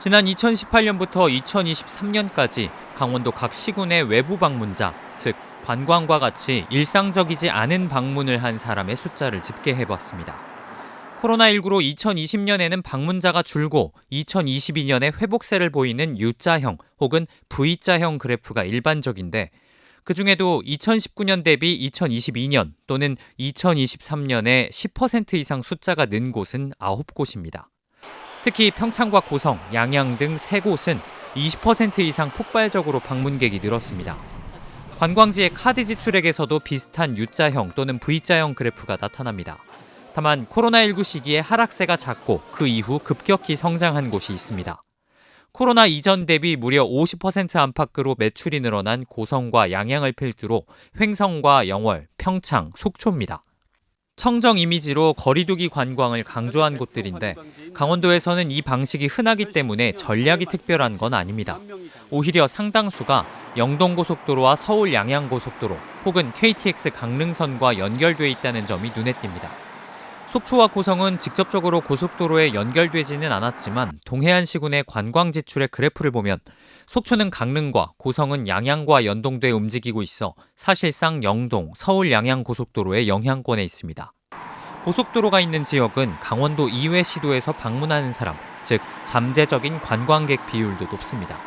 지난 2018년부터 2023년까지 강원도 각 시군의 외부 방문자, 즉 관광과 같이 일상적이지 않은 방문을 한 사람의 숫자를 집계해 봤습니다. 코로나19로 2020년에는 방문자가 줄고 2022년에 회복세를 보이는 U자형 혹은 V자형 그래프가 일반적인데 그 중에도 2019년 대비 2022년 또는 2023년에 10% 이상 숫자가 는 곳은 9곳입니다. 특히 평창과 고성, 양양 등 세 곳은 20% 이상 폭발적으로 방문객이 늘었습니다. 관광지의 카드 지출액에서도 비슷한 U자형 또는 V자형 그래프가 나타납니다. 다만 코로나19 시기에 하락세가 작고 그 이후 급격히 성장한 곳이 있습니다. 코로나 이전 대비 무려 50% 안팎으로 매출이 늘어난 고성과 양양을 필두로 횡성과 영월, 평창, 속초입니다. 청정 이미지로 거리두기 관광을 강조한 곳들인데 강원도에서는 이 방식이 흔하기 때문에 전략이 특별한 건 아닙니다. 오히려 상당수가 영동고속도로와 서울 양양고속도로 혹은 KTX 강릉선과 연결돼 있다는 점이 눈에 띕니다. 속초와 고성은 직접적으로 고속도로에 연결되지는 않았지만 동해안 시군의 관광 지출의 그래프를 보면 속초는 강릉과 고성은 양양과 연동돼 움직이고 있어 사실상 영동, 서울 양양 고속도로의 영향권에 있습니다. 고속도로가 있는 지역은 강원도 이외 시도에서 방문하는 사람, 즉 잠재적인 관광객 비율도 높습니다.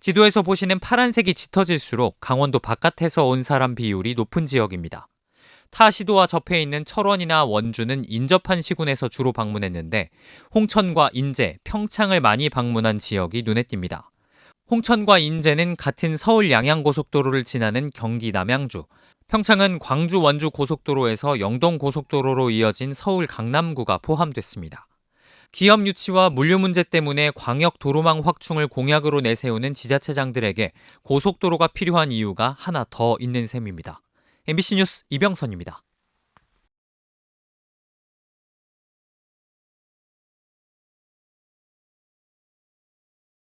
지도에서 보시는 파란색이 짙어질수록 강원도 바깥에서 온 사람 비율이 높은 지역입니다. 타 시도와 접해 있는 철원이나 원주는 인접한 시군에서 주로 방문했는데 홍천과 인제, 평창을 많이 방문한 지역이 눈에 띕니다. 홍천과 인제는 같은 서울 양양 고속도로를 지나는 경기 남양주, 평창은 광주 원주 고속도로에서 영동 고속도로로 이어진 서울 강남구가 포함됐습니다. 기업 유치와 물류 문제 때문에 광역 도로망 확충을 공약으로 내세우는 지자체장들에게 고속도로가 필요한 이유가 하나 더 있는 셈입니다. MBC 뉴스 이병선입니다.